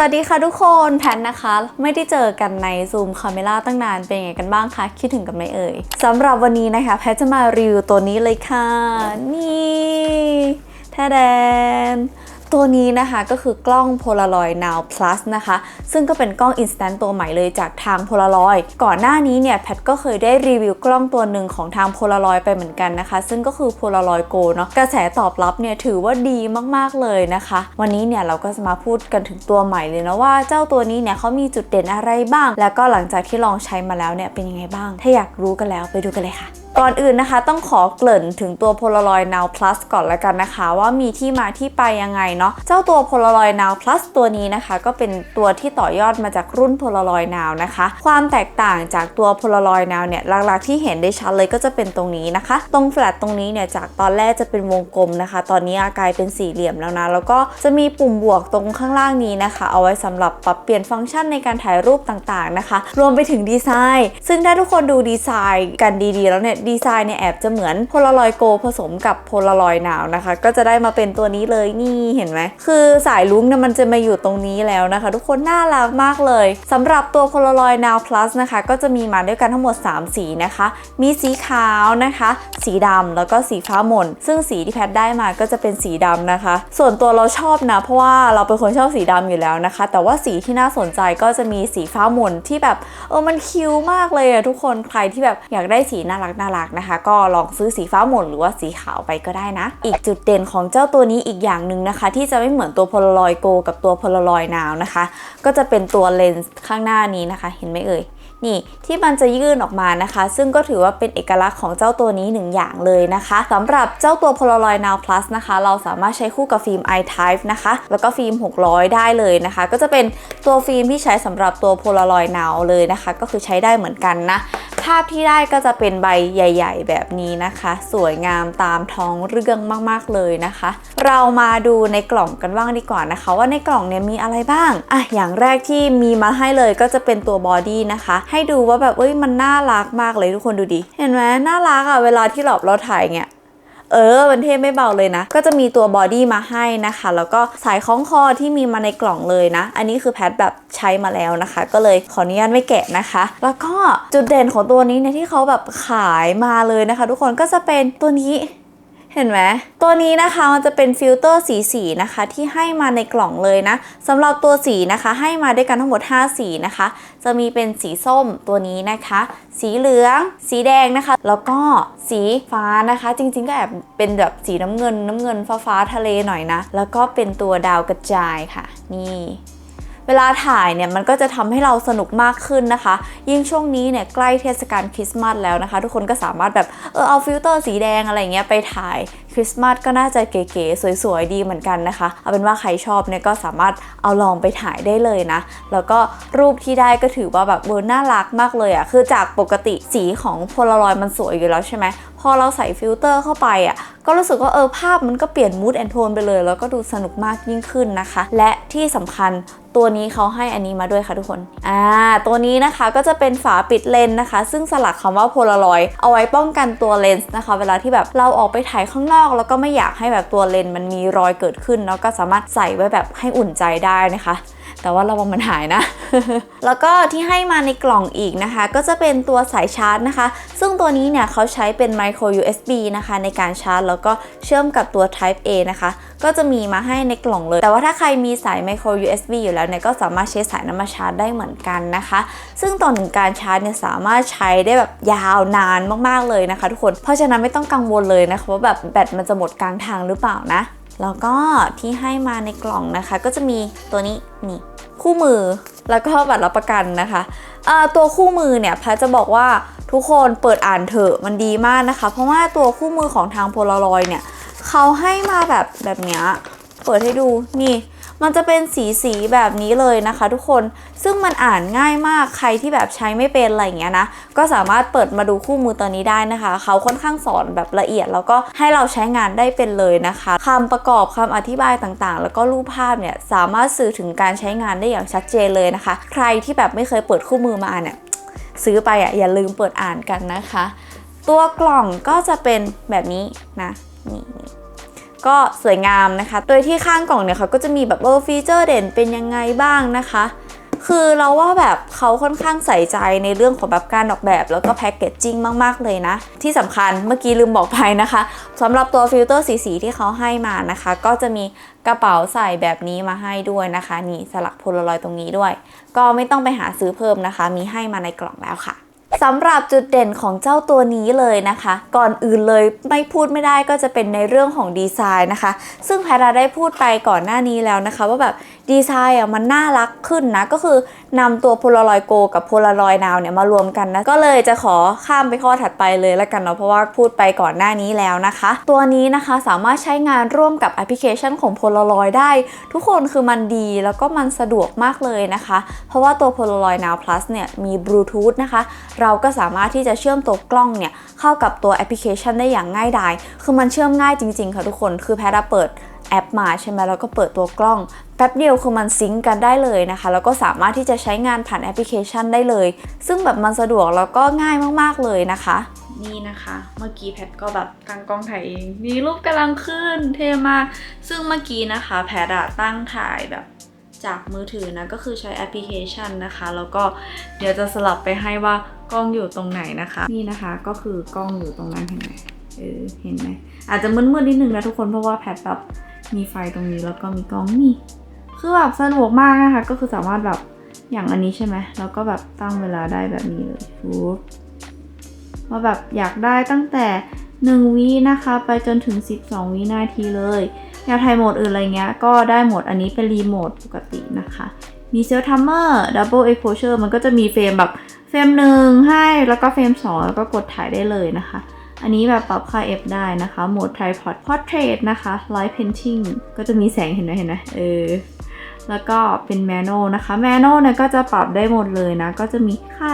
สวัสดีค่ะทุกคนแพนนะคะ ไม่ได้เจอกันใน Zoom c a m e r a ตั้งนานเป็นยังไงกันบ้างคะ คิดถึงกันไหมเอ่ยสำหรับวันนี้นะคะ แพทจะมารีวิวตัวนี้เลยค่ะ นี่แท้แดน ตัวนี้นะคะก็คือกล้อง Polaroid Now Plus นะคะ ซึ่งก็เป็นกล้อง Instant ตัวใหม่เลยจากทาง Polaroid ก่อนหน้านี้เนี่ยแพทก็เคยได้รีวิวกล้องตัวหนึ่งของทาง Polaroid ไปเหมือนกันนะคะ ซึ่งก็คือ Polaroid Go เนาะกระแสตอบรับเนี่ยถือว่าดีมากๆเลยนะคะ วันนี้เนี่ยเราก็จะมาพูดกันถึงตัวใหม่เลยนะว่าเจ้าตัวนี้เนี่ยเขามีจุดเด่นอะไรบ้าง แล้วก็หลังจากที่ลองใช้มาแล้วเนี่ยเป็นยังไงบ้าง ถ้าอยากรู้กันแล้วไปดูกันเลยค่ะ ก่อนอื่นนะคะ ต้องขอเกริ่นถึงตัว Polaroid Now Plus ก่อนละกันนะคะ ว่ามีที่มาที่ไปยังไงเนาะเจ้าตัว Polaroid Now Plus ตัวนี้นะคะ ก็เป็นตัวที่ต่อยอดมาจากรุ่น Polaroid Now นะคะ ความแตกต่างจากตัว Polaroid Now เนี่ยหลักๆที่เห็นได้ชัดเลยก็จะเป็นตรงนี้นะคะ ตรงแฟลตตรงนี้เนี่ยจากตอนแรกจะเป็นวงกลมนะคะ ตอนนี้กลายเป็นสี่เหลี่ยมแล้วนะแล้วก็จะมีปุ่มบวกตรงข้างล่างนี้นะคะ เอาไว้สำหรับปรับเปลี่ยนฟังก์ชันในการถ่ายรูปต่างๆนะคะ รวมไปถึงดีไซน์ ซึ่งถ้าทุกคนดูดีไซน์กันดีๆ แล้วเนี่ยดีไซน์เนี่ยแอบจะเหมือน Polaroid Go ผสมกับ Polaroid Now นะคะ ก็จะได้มาเป็นตัวนี้เลยนี่เห็นไหม คือสายลุ้งเนี่ยมันจะมาอยู่ตรงนี้แล้วนะคะ ทุกคนน่ารักมากเลยสำหรับตัว Polaroid Now Plus นะคะ ก็จะมีมาด้วยกันทั้งหมด 3 สีนะคะ มีสีขาวนะคะ สีดำแล้วก็สีฟ้าหม่นซึ่งสีที่แพทได้มาก็จะเป็นสีดำนะคะ ส่วนตัวเราชอบนะ เพราะว่าเราเป็นคนชอบสีดำอยู่แล้วนะคะ แต่ว่าสีที่น่าสนใจก็จะมีสีฟ้าหม่นที่แบบเออมันคิ้วมากเลยอะทุกคนใครที่แบบอยากได้สีน่ารักน่ารักนะคะ ก็ลองซื้อสีฟ้าหม่นหรือว่าสีขาวไปก็ได้นะ อีกจุดเด่นของเจ้าตัวนี้อีกอย่างหนึ่งนะคะ ที่จะไม่เหมือนตัว Polaroid Go กับตัว Polaroid Now นะคะ ก็จะเป็นตัวเลนส์ข้างหน้านี้นะคะ เห็นไหมเอ่ยนี่ที่มันจะยื่นออกมานะคะ ซึ่งก็ถือว่าเป็นเอกลักษณ์ของเจ้าตัวนี้หนึ่งอย่างเลยนะคะสำหรับเจ้าตัว Polaroid Now Plus นะคะ เราสามารถใช้คู่กับฟิล์ม i-type นะคะ แล้วก็ฟิล์ม 600 ได้เลยนะคะ ก็จะเป็นตัวฟิล์มที่ใช้สำหรับตัว Polaroid Now เลยนะคะ ก็คือใช้ได้เหมือนกันนะาพที่ได้ก็จะเป็นใบใหญ่ ๆ แบบนี้นะคะ สวยงามตามท้องเรื่องมากๆเลยนะคะ เรามาดูในกล่องกันบ้างดีกว่านะคะ ว่าในกล่องเนี่ยมีอะไรบ้างอะอย่างแรกที่มีมาให้เลยก็จะเป็นตัวบอดี้นะคะ ให้ดูว่าแบบเอ้ยมันน่ารักมากเลยทุกคนดูดิเห็นไหมน่ารักอะ่ะเวลาที่เราเราถ่ายเงี้ย เออมันเท่ไม่เบาเลยนะ ก็จะมีตัวบอดี้มาให้นะคะ แล้วก็สายคล้องคอที่มีมาในกล่องเลยนะ อันนี้คือแพทแบบใช้มาแล้วนะคะ ก็เลยขออนุญาตไม่แกะนะคะ แล้วก็จุดเด่นของตัวนี้เนี่ยที่เขาแบบขายมาเลยนะคะ ทุกคนก็จะเป็นตัวนี้ เห็นไหมตัวนี้นะคะมันจะเป็นฟิลเตอร์สีสีนะคะที่ให้มาในกล่องเลยนะสำหรับตัวสีนะคะให้มาด้วยกันทั้งหมด 5 สีนะคะ จะมีเป็นสีส้มตัวนี้นะคะ สีเหลือง สีแดงนะคะ แล้วก็สีฟ้านะคะ จริงๆก็แอบเป็นแบบสีน้ำเงินน้ำเงินฟ้าฟ้าทะเลหน่อยนะ แล้วก็เป็นตัวดาวกระจายค่ะ นี่ เวลาถ่ายเนี่ยมันก็จะทำให้เราสนุกมากขึ้นนะคะ ยิ่งช่วงนี้เนี่ยใกล้เทศกาลคริสต์มาสแล้วนะคะ ทุกคนก็สามารถแบบเออเอาฟิลเตอร์สีแดงอะไรเงี้ยไปถ่ายคริสต์มาสก็น่าจะเก๋ๆสวยๆดีเหมือนกันนะคะ เอาเป็นว่าใครชอบเนี่ยก็สามารถเอาลองไปถ่ายได้เลยนะ แล้วก็รูปที่ได้ก็ถือว่าแบบเบออน่ารักมากเลยอะ่ะคือจากปกติสีของโพลารอยมันสวยอยู่แล้วใช่ไหมพอเราใส่ฟิลเตอร์เข้าไปอะก็รู้สึกว่าเออภาพมันก็เปลี่ยนมูดแอนโทนไปเลย แล้วก็ดูสนุกมากยิ่งขึ้นนะคะ และที่สำคัญ ตัวนี้เขาให้อันนี้มาด้วยค่ะทุกคน อ่า ตัวนี้นะคะก็จะเป็นฝาปิดเลนส์นะคะ ซึ่งสลักคำว่าโพลารอยเอาไว้ป้องกันตัวเลนส์นะคะ เวลาที่แบบเราออกไปถ่ายข้างนอก แล้วก็ไม่อยากให้แบบตัวเลนส์มันมีรอยเกิดขึ้นเนาะก็สามารถใส่ไว้แบบให้อุ่นใจได้นะคะ แต่ว่าระวังมันหายนะ แล้วก็ที่ให้มาในกล่องอีกนะคะ ก็จะเป็นตัวสายชาร์จนะคะ ซึ่งตัวนี้เนี่ยเขาใช้เป็น micro USB นะคะ ในการชาร์จ แล้วก็เชื่อมกับตัว Type A นะคะ ก็จะมีมาให้ในกล่องเลย แต่ว่าถ้าใครมีสาย micro USB อยู่แล้วเนี่ยก็สามารถใช้สายน้ำมาชาร์จได้เหมือนกันนะคะ ซึ่งต่อหนึ่งการชาร์จเนี่ยสามารถใช้ได้แบบยาวนานมากๆเลยนะคะ ทุกคน เพราะฉะนั้นไม่ต้องกังวลเลยนะคะว่าแบบแบตมันจะหมดกลางทางหรือเปล่านะ แล้วก็ที่ให้มาในกล่องนะคะ ก็จะมีตัวนี้นี่คู่มือแล้วก็บัตรรับประกันนะคะอ่าตัวคู่มือเนี่ยแพทจะบอกว่าทุกคนเปิดอ่านเถอะมันดีมากนะคะ เพราะว่าตัวคู่มือของทางโพลารอยเนี่ยเขาให้มาแบบแบบนี้เปิดให้ดูนี่ มันจะเป็นสีสีแบบนี้เลยนะคะ ทุกคนซึ่งมันอ่านง่ายมากใครที่แบบใช้ไม่เป็นอะไรอย่างเงี้ยนะก็สามารถเปิดมาดูคู่มือตัวนี้ได้นะคะเขาค่อนข้างสอนแบบละเอียด แล้วก็ให้เราใช้งานได้เป็นเลยนะคะคำประกอบคำอธิบายต่างๆ แล้วก็รูปภาพเนี่ยสามารถสื่อถึงการใช้งานได้อย่างชัดเจนเลยนะคะ ใครที่แบบไม่เคยเปิดคู่มือมาอ่านเนี่ยซื้อไปอะอย่าลืมเปิดอ่านกันนะคะ ตัวกล่องก็จะเป็นแบบนี้นะนี่ ก็สวยงามนะคะ โดยที่ข้างกล่องเนี่ยเขาก็จะมีแบบเออฟีเจอร์เด่นเป็นยังไงบ้างนะคะ คือเราว่าแบบเขาค่อนข้างใส่ใจในเรื่องของแบบการออกแบบแล้วก็แพคเกจจิ้งมาก ๆ เลยนะ ที่สำคัญเมื่อกี้ลืมบอกไปนะคะสำหรับตัวฟิลเตอร์สีสีที่เขาให้มานะคะ ก็จะมีกระเป๋าใส่แบบนี้มาให้ด้วยนะคะ นี่สลักโพลารอยตรงนี้ด้วย ก็ไม่ต้องไปหาซื้อเพิ่มนะคะ มีให้มาในกล่องแล้วค่ะ สำหรับจุดเด่นของเจ้าตัวนี้เลยนะคะ ก่อนอื่นเลยไม่พูดไม่ได้ก็จะเป็นในเรื่องของดีไซน์นะคะ ซึ่งแพราได้พูดไปก่อนหน้านี้แล้วนะคะ ว่าแบบ ดีไซน์อะมันน่ารักขึ้นนะ ก็คือนำตัว Polaroid Go กับ Polaroid Now เนี่ยมารวมกันนะ ก็เลยจะขอข้ามไปข้อถัดไปเลยแล้วกันเนาะเพราะว่าพูดไปก่อนหน้านี้แล้วนะคะ ตัวนี้นะคะสามารถใช้งานร่วมกับแอปพลิเคชันของ Polaroid ได้ ทุกคนคือมันดีแล้วก็มันสะดวกมากเลยนะคะ เพราะว่าตัว Polaroid Now Plus เนี่ยมีบลูทูธนะคะ เราก็สามารถที่จะเชื่อมตัวกล้องเนี่ยเข้ากับตัวแอปพลิเคชันได้อย่างง่ายดาย คือมันเชื่อมง่ายจริงๆค่ะทุกคน คือแพทเปิดแอปมาใช่ไหมแล้วก็เปิดตัวกล้อง แป๊บเดียวคือมันซิงก์กันได้เลยนะคะ แล้วก็สามารถที่จะใช้งานผ่านแอปพลิเคชันได้เลย ซึ่งแบบมันสะดวกแล้วก็ง่ายมากๆเลยนะคะ นี่นะคะ เมื่อกี้แพทก็แบบตั้งกล้องถ่ายเองมีรูปกำลังขึ้นเท่มาก ซึ่งเมื่อกี้นะคะ แพทอะตั้งถ่ายแบบจากมือถือนะก็คือใช้แอปพลิเคชันนะคะ แล้วก็เดี๋ยวจะสลับไปให้ว่ากล้องอยู่ตรงไหนนะคะ นี่นะคะก็คือกล้องอยู่ตรงนั้นเห็นไหมเออเห็นไหมอาจจะมืดๆนิดนึงนะทุกคนเพราะว่าแพทแบบมีไฟตรงนี้แล้วก็มีกล้องนี่ คือแบบสะดวกมากนะคะก็คือสามารถแบบอย่างอันนี้ใช่ไหมแล้วก็แบบตั้งเวลาได้แบบนี้เลยฟูบว่าแบบอยากได้ตั้งแต่ 1วินะคะ ไปจนถึง 12 วินาทีเลยอยากถ่ายโหมดอื่นอะไรเงี้ยก็ได้หมดอันนี้เป็นรีโมทปกตินะคะมีเซลทัมเมอร์ดับเบิลเอ็กโพเชอร์มันก็จะมีเฟรมแบบเฟรมหนึ่งให้แล้วก็เฟรม 2 แล้วก็กดถ่ายได้เลยนะคะ อันนี้แบบปรับค่า F ได้นะคะ โหมด Tripod Portrait นะคะ Light Painting ก็จะมีแสงเห็นไหมเห็นไหมเออ แล้วก็เป็น Manual นะคะ Manual เนี่ยก็จะปรับได้หมดเลยนะ ก็จะมีค่า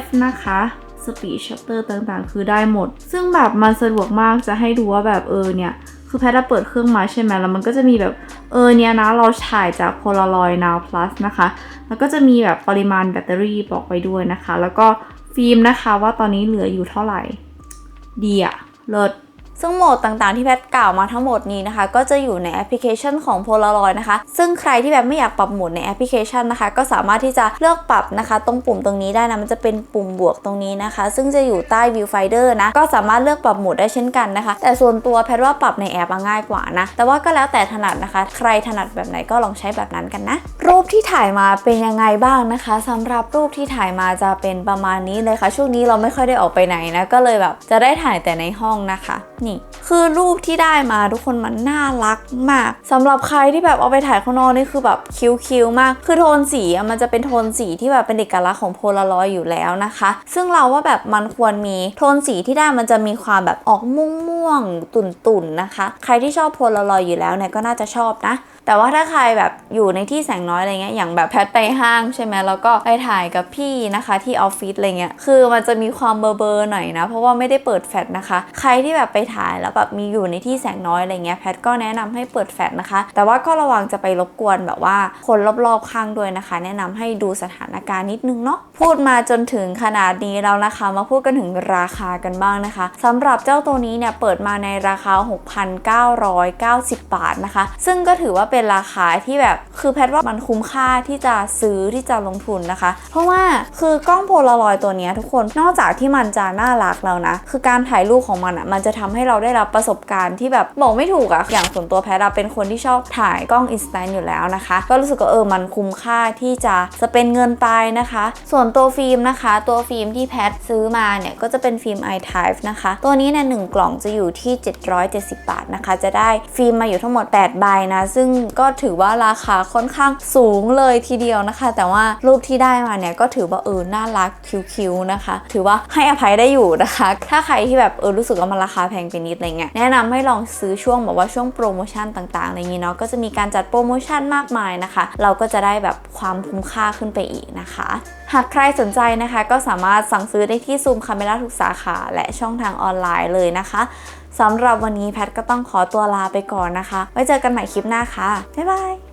F นะคะ Speed Shutter ต่างๆ คือได้หมด ซึ่งแบบมันสะดวกมากจะให้ดูว่าแบบเออเนี่ย คือแพทย์อะเปิดเครื่องมาใช่ไหมแล้วมันก็จะมีแบบเออเนี่ยนะเราถ่ายจาก Polaroid Now Plus นะคะ แล้วก็จะมีแบบปริมาณแบตเตอรี่บอกไปด้วยนะคะ แล้วก็ฟิล์มนะคะว่าตอนนี้เหลืออยู่เท่าไหร่ ดีอะเลิศ ซึ่งโหมดต่างๆที่แพทกล่าวมาทั้งหมดนี้นะคะ ก็จะอยู่ในแอปพลิเคชันของ Polaroid นะคะ ซึ่งใครที่แบบไม่อยากปรับโหมดในแอปพลิเคชันนะคะ ก็สามารถที่จะเลือกปรับนะคะ ตรงปุ่มตรงนี้ได้นะมันจะเป็นปุ่มบวกตรงนี้นะคะ ซึ่งจะอยู่ใต้ Viewfinder นะก็สามารถเลือกปรับโหมดได้เช่นกันนะคะ แต่ส่วนตัวแพทว่าปรับในแอปง่ายกว่านะแต่ว่าก็แล้วแต่ถนัดนะคะ ใครถนัดแบบไหนก็ลองใช้แบบนั้นกันนะ รูปที่ถ่ายมาเป็นยังไงบ้างนะคะสำหรับรูปที่ถ่ายมาจะเป็นประมาณนี้เลยค่ะช่วงนี้เราไม่ค่อยได้ออกไปไหนนะก็เลยแบบจะได้ถ่ายแต่ในห้องนะคะนี่คือรูปที่ได้มาทุกคนมันน่ารักมากสำหรับใครที่แบบเอาไปถ่ายข้างนอกนี่คือแบบคิ้วๆมาก คือโทนสีมันจะเป็นโทนสีที่แบบเป็นเอกลักษณ์ของโพลารอยอยู่แล้วนะคะ ซึ่งเราว่าแบบมันควรมีโทนสีที่ได้มันจะมีความแบบออกม่วงๆตุ่นๆนะคะ ใครที่ชอบโพลารอยอยู่แล้วเนี่ยก็น่าจะชอบนะ แต่ว่าถ้าใครแบบอยู่ในที่แสงน้อยอะไรเงี้ยอย่างแบบแพทไปห้างใช่ไหมแล้วก็ไปถ่ายกับพี่นะคะที่ออฟฟิศอะไรเงี้ยคือมันจะมีความเบลอๆหน่อยนะ เพราะว่าไม่ได้เปิดแฟลชนะคะ ใครที่แบบไปถ่ายแล้วแบบมีอยู่ในที่แสงน้อยอะไรเงี้ยแพทก็แนะนำให้เปิดแฟลชนะคะ แต่ว่าก็ระวังจะไปรบกวนแบบว่าคนรอบๆข้างด้วยนะคะ แนะนำให้ดูสถานการณ์นิดนึงเนาะพูดมาจนถึงขนาดนี้แล้วนะคะ มาพูดกันถึงราคากันบ้างนะคะสำหรับเจ้าตัวนี้เนี่ยเปิดมาในราคา 6,990 บาทนะคะ ซึ่งก็ถือว่าเป็นราคาที่แบบ คือแพทว่ามันคุ้มค่าที่จะซื้อที่จะลงทุนนะคะ เพราะว่าคือกล้องโพลารอยด์ตัวนี้ทุกคนนอกจากที่มันจะน่ารักแล้วนะ คือการถ่ายรูปของมันอะ่ะมันจะทำให้เราได้รับประสบการณ์ที่แบบบอกไม่ถูกอะอย่างส่วนตัวแพทเป็นคนที่ชอบถ่ายกล้องอินสแตนอยู่แล้วนะคะ ก็รู้สึกว่าเออมันคุ้มค่าที่จะสเปนเงินไปนะคะ ส่วนตัวฟิล์มนะคะ ตัวฟิล์มที่แพทซื้อมาเนี่ยก็จะเป็นฟิล์ม iType นะคะ ตัวนี้เนี่ยหนึ่งกล่องจะอยู่ที่ 770 บาทนะคะ จะได้ฟิล์มมาอยู่ทั้งหมด 8 ใบนะ ซึ่งก็ถือว่าราคาค่อนข้างสูงเลยทีเดียวนะคะ แต่ว่ารูปที่ได้มาเนี่ยก็ถือว่าเออน่ารักคิ้วๆนะคะ ถือว่าให้อภัยได้อยู่นะคะ ถ้าใครที่แบบเออรู้สึกว่ามันราคาแพงไปนิดอะไรเงี้ยแนะนำให้ลองซื้อช่วงแบบว่าช่วงโปรโมชั่นต่างๆอะไรอย่างนี้เนาะก็จะมีการจัดโปรโมชั่นมากมายนะคะ เราก็จะได้แบบความคุ้มค่าขึ้นไปอีกนะคะ หากใครสนใจนะคะ ก็สามารถสั่งซื้อได้ที่ซูมคาเมล่าทุกสาขา และช่องทางออนไลน์เลยนะคะสำหรับวันนี้แพทก็ต้องขอตัวลาไปก่อนนะคะ ไว้เจอกันใหม่คลิปหน้าค่ะ บ๊ายบาย